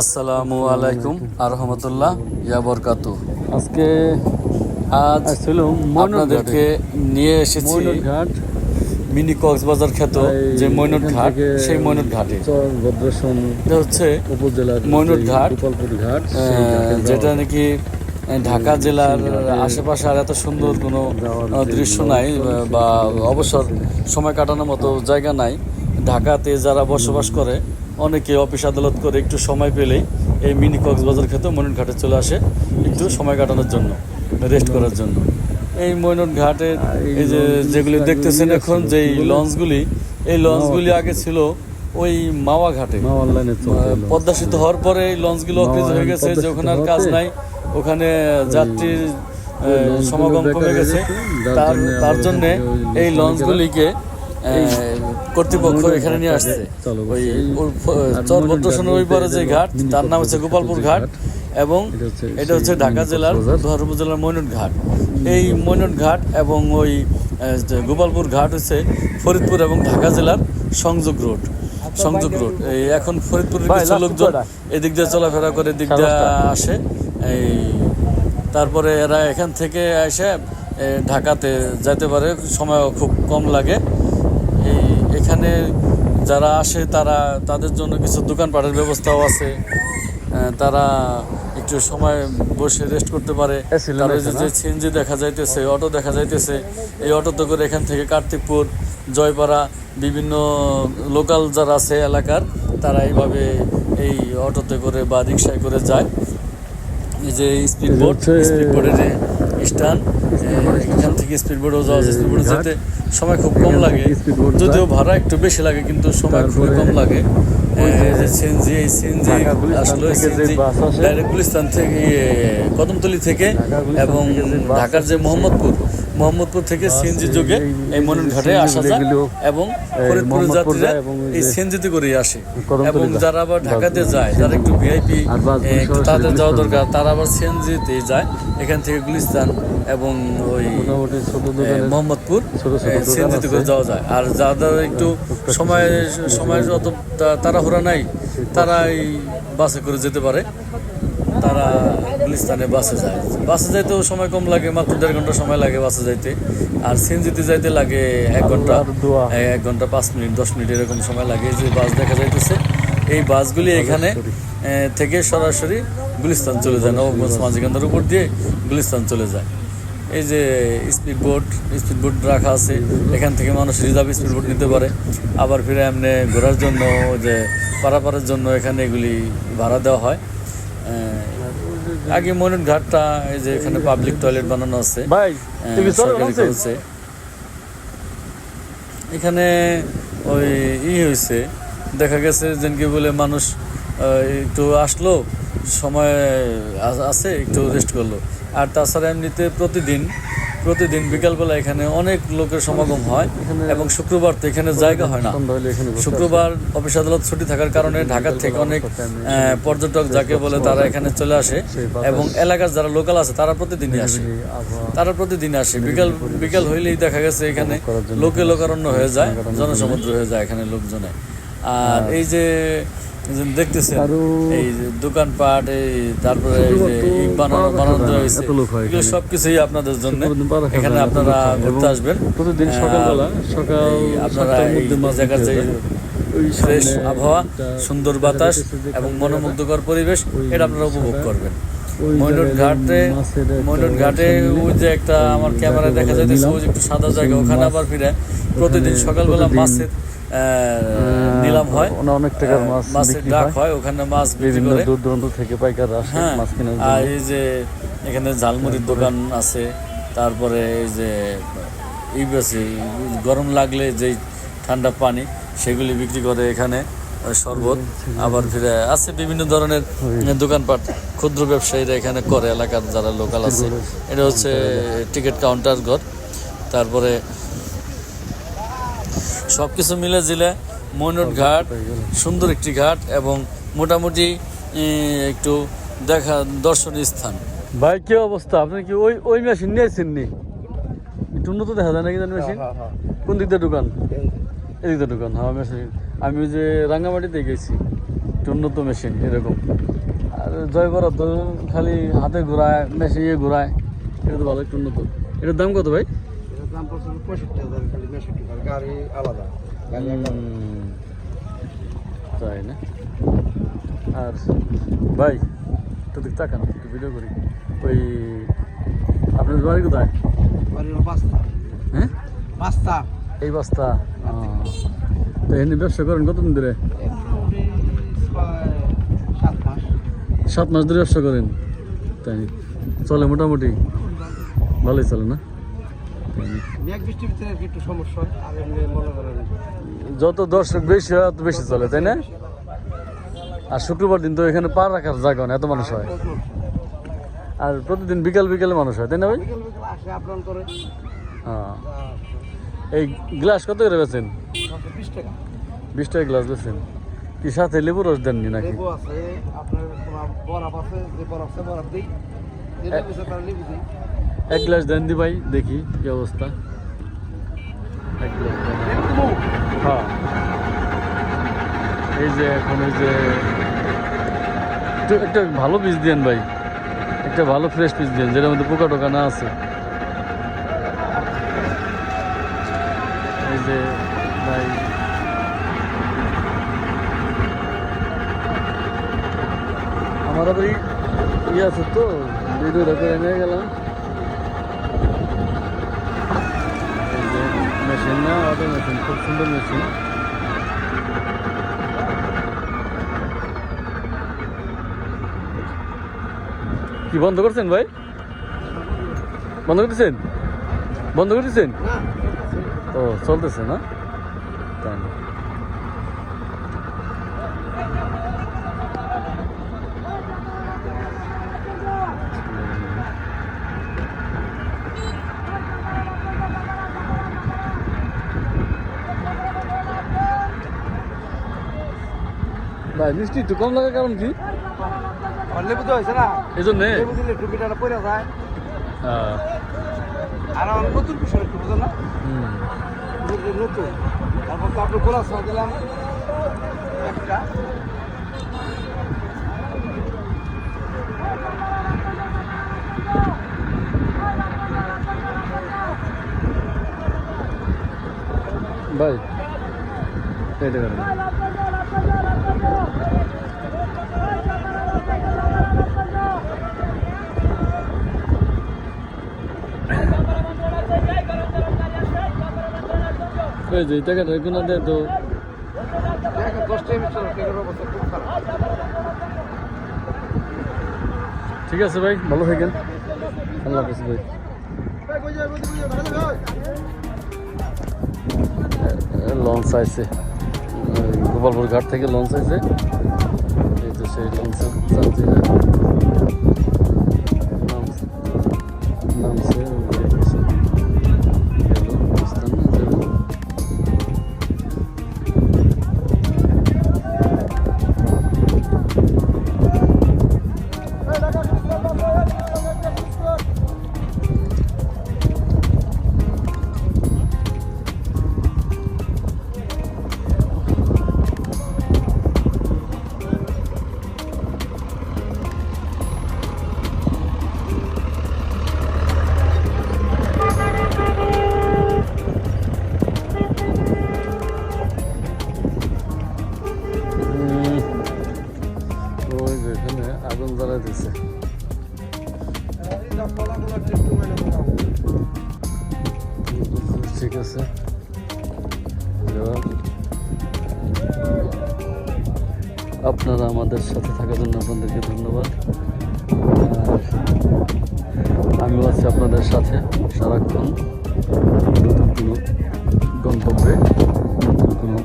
আসসালামু আলাইকুম আরহামতুল্লাহ ইয়া বরকাতু আজকে আজ আপনাদেরকে নিয়ে এসেছি মিনি কক্সবাজার খ্যাত যে মৈনট ঘাট সেই মৈনট ঘাটে ভদ্রাসন এটা হচ্ছে উপজেলার ময়নট ঘাট, ঘাট যেটা নাকি ঢাকা জেলার আশেপাশে আর এত সুন্দর কোনো দৃশ্য নাই বা অবসর সময় কাটানোর মতো জায়গা নাই। ঢাকাতে যারা বসবাস করে অনেকে অফিস আদালত করে একটু সময় পেলেই এই মিনি কক্সবাজার খেতে মৈনট ঘাটে চলে আসে একটু সময় কাটানোর জন্য রেস্ট করার জন্য। এই মৈনট ঘাটের এই যে যেগুলি দেখতেছেন এখন যেই লঞ্চগুলি এই লঞ্চগুলি আগে ছিল ওই মাওয়া ঘাটে। মা অনলাইনে চলছে পদ্মা সেতু হওয়ার পরে এই লঞ্চগুলো অকেজ হয়ে গেছে যে ওখানে আর কাজ নাই। ওখানে যাত্রীর সমাগম কমে গেছে। তার জন্যে তার জন্যে এই লঞ্চগুলিকে কর্তৃপক্ষ এখানে নিয়ে আসছে। চালু ওই চর ভদ্রসনের ঘাট ওই পারে যে ঘাট তার নাম হচ্ছে গোপালপুর ঘাট এবং এটা হচ্ছে ঢাকা জেলার কক্সবাজার। ধর উপজেলার মৈনট ঘাট। এই মৈনট ঘাট এবং ওই যে গোপালপুর ঘাট হচ্ছে ফরিদপুর এবং ঢাকা জেলার সংযোগ রোড। সংযোগ রোড। এই এখন ফরিদপুরের কিছু লোকজন এদিক দিয়ে চলাফেরা করে এদিক দিয়ে আসে। এই তারপরে এরা এখান থেকে এসে ঢাকাতে যেতে পারে। সময় খুব কম লাগে। এখানে যারা আসে তারা তাদের জন্য কিছু দোকানপাটের ব্যবস্থাও আছে। তারা একটু সময় বসে রেস্ট করতে পারে। যে- সিএনজি দেখা যাইতেছে অটো দেখা যাইতেছে এই অটোতে করে এখান থেকে কার্তিকপুর জয়পাড়া বিভিন্ন লোকাল যারা আছে এলাকার তারা এইভাবে এই অটোতে করে বা রিক্সায় করে যায়। যে স্পিড বোট স্পিড বোটের যে স্টান এখান থেকে স্পিড বোটও যাওয়া যায়। স্পিড বোটে যেতে সময় খুব কম লাগে। যদিও ভাড়া একটু বেশি লাগে কিন্তু সময় খুবই কম লাগে। সিএনজি এই সিএনজি আসলে সিএনজি ডাইরেক্ট গুলিস্তান থেকে কদমতলি থেকে এবং ঢাকার যে মোহাম্মদপুর মোহাম্মদপুর থেকে সিএনজি যোগে এই- মনন ঘাটে আসা যায় এবং মোহাম্মদপুর যাত্রীরা এই সিএনজিতে করেই আসে। এবং যারা আবার ঢাকাতে যায় যারা একটু ভিআইপি তাদের যাওয়া দরকার তারা আবার সিএনজিতে যায় এখান থেকে গুলিস্তান এবং ওই মোহাম্মদপুর সিএনজিতে করে যাওয়া যায়। আর যাদের একটু সময় সময় অত তা- তাড়াহুড়া নাই তারা এই বাসে করে যেতে পারে। তারা গুলিস্তানে বাসে যায়। বাসে যাইতেও সময় কম লাগে মাত্র দেড় ঘণ্টা সময় লাগে বাসে যাইতে। আর সিএনজিতে যাইতে লাগে এক ঘণ্টা এক ঘণ্টা পাঁচ মিনিট দশ মিনিট এরকম সময় লাগে। যে বাস দেখা যাইতেছে এই বাসগুলি এখানে থেকে সরাসরি গুলিস্তান চলে যায়। নবগঞ্জ মাঝিকান্দার উপর দিয়ে গুলিস্তান চলে যায়। এই যে স্পিড বোট স্পিড বোট রাখা আছে। এখান থেকে মানুষ রিজার্ভ স্পিড বোট নিতে পারে। আবার ফিরে এমনি ঘোরার জন্য যে পারাপারের জন্য এখানে এগুলি ভাড়া দেওয়া হয়। আগে মনের ঘাটটা এই যে এখানে পাবলিক টয়লেট বানানো আছে। বলছে? এখানে ওই ই হয়েছে দেখা গেছে যেন কি বলে মানুষ একটু আসলো সময় আছে একটু রেস্ট করল। আর তাছাড়া এমনিতে প্রতিদিন প্রতিদিন বিকালবেলা এখানে অনেক লোকের সমাগম হয় এবং শুক্রবার তো এখানে জায়গা হয় না। শুক্রবার অফিস আদালত ছুটি থাকার কারণে ঢাকা থেকে অনেক পর্যটক যাকে বলে তারা এখানে চলে আসে এবং এলাকার যারা লোকাল আছে তারা প্রতিদিনই আসে। তারা প্রতিদিন আসে। বিকাল বিকাল হইলেই দেখা গেছে এখানে লোকে লোকারণ্য হয়ে যায় জনসমুদ্র হয়ে যায় এখানে লোকজনে। আর এই যে দেখতেছেন এই দোকানপাট এই তারপরে এই যে ইট বানানো বানানো হয়েছে এত লোক এগুলো সবকিছুই আপনাদের জন্য। এখানে আপনারা ঘুরতে আসবেন। প্রতিদিন সকালবেলা সকাল আপনারা এই জায়গার যে যায়। ফ্রেশ আবহাওয়া সুন্দর বাতাস এবং মনোমুগ্ধকর পরিবেশ এটা আপনারা উপভোগ করবেন। ময়ূর ঘাটে ময়ূর ঘাটে ওই যে একটা আমার ক্যামেরায় দেখা যাইতেছে নিলাম। ওই যে একটু সাদা জায়গা ওখানে আবার ফিরে। প্রতিদিন সকালবেলা মাছের নিলাম হয়। অনেক টাকার মাছ মাছের ডাক হয়। হয় ওখানে মাছ বিভিন্ন দূর দূরান্ত থেকে পাইকার আসে হ্যাঁ মাছ কেনার আর এই যে এখানে ঝালমুড়ির দোকান আছে তারপরে এই যে ই বেশি গরম লাগলে যেই ঠান্ডা পানি সেগুলি বিক্রি করে এখানে শরবত। আবার ফিরে আছে বিভিন্ন ধরনের দোকানপাট। ক্ষুদ্র ব্যবসায়ীরা এখানে করে এলাকার যারা লোকাল আছে। এটা হচ্ছে টিকিট কাউন্টার ঘর। তারপরে সব কিছু মিলে জিলে ময়নট ঘাট সুন্দর একটি ঘাট এবং মোটামুটি একটু দেখা দর্শনীয় স্থান। ভাই কি অবস্থা? আপনি কি ওই ওই মেশিন নিয়েছেন নি? একটু উন্নত দেখা যায় নাকি জানি মেশিন? কোন দিক দিয়ে দোকান এদিক দিয়ে দোকান হ্যাঁ মেশিন। আমি ওই যে রাঙ্গামাটিতে গেছি। একটু উন্নত মেশিন এরকম। আর জয় করার খালি হাতে ঘোরায় মেশিন ইয়ে ঘোরায় এটা তো ভালো একটু উন্নত। এটার দাম কত ভাই? দাম পড়ছে পঁয়ষট্টি হাজার খালি মেষট্টি হাজার। গাড়ি আলাদা গাড়ি তাই না? আর ভাই তো দিক তাকান একটু ভিডিও করি। ওই আপনার বাড়ি কোথায়? বাড়ি পাঁচটা হ্যাঁ? পাঁচটা এই বস্তা। তো এমনি ব্যবসা করেন কতদিন ধরে? সাত মাস। ধরে ব্যবসা করেন? তাই? চলে মোটামুটি? ভালোই চলে না? মেঘ বৃষ্টির ভিতরে একটু সমস্যা আর মনে করেন যত দর্শক বেশি হয় তত বেশি চলে তাই না? আর শুক্রবার দিন তো এখানে পা রাখার জায়গা না এত মানুষ হয়। আর প্রতিদিন বিকাল বিকালে মানুষ হয় তাই না ভাই? হ্যাঁ। এই গ্লাস কত করে বেছেন বিশ টাকা। গ্লাস বেছেন কি সাথে লেবু রস দেননি নাকি? বরফ আছে বরফ আছে বরফ দিই। এক গ্লাস দেন দি ভাই, দেখি কি অবস্থা। হ্যাঁ। এই যে এখন এই যে একটু একটা ভালো পিস দিয়েন ভাই। একটা ভালো ফ্রেশ পিস দিয়েন, যেটার মধ্যে পোকা টোকা না আছে। এই যে ভাই। আমার আবার ই- ই আছে তো, ভিডিওটা করে গেলাম। মেশিন না অটো মেশিন খুব সুন্দর মেশিন। কি বন্ধ করছেন ভাই? বন্ধ করতেছেন? বন্ধ করতেছেন? ও চলতেছে না? তাই ভাই মিষ্টি একটু কম লাগার কারণ কি? লেবু তো হয়েছে না? এই জন্যে লেবু দিলে একটু মিঠাটা পড়ে যায়। আর আমার নতুন বিষয় একটু না? নতুন। তারপর তো আপনি সহ দিলাম একটা। ভাই এটা করেন এই যে তো ঠিক আছে ভাই, ভালো থাকেন। আল্লাহ হাফিজ ভাই। লঞ্চ এই গোপালপুর ঘাট থেকে লঞ্চ আইছে। এই তো সেই নামছে আগুন জ্বালা দিছে। ঠিক আছে। আপনারা আমাদের সাথে থাকার জন্য আপনাদেরকে ধন্যবাদ। আমিও আছি আপনাদের সাথে সারাক্ষণ। নতুন কোনো গন্তব্যে, নতুন কোনো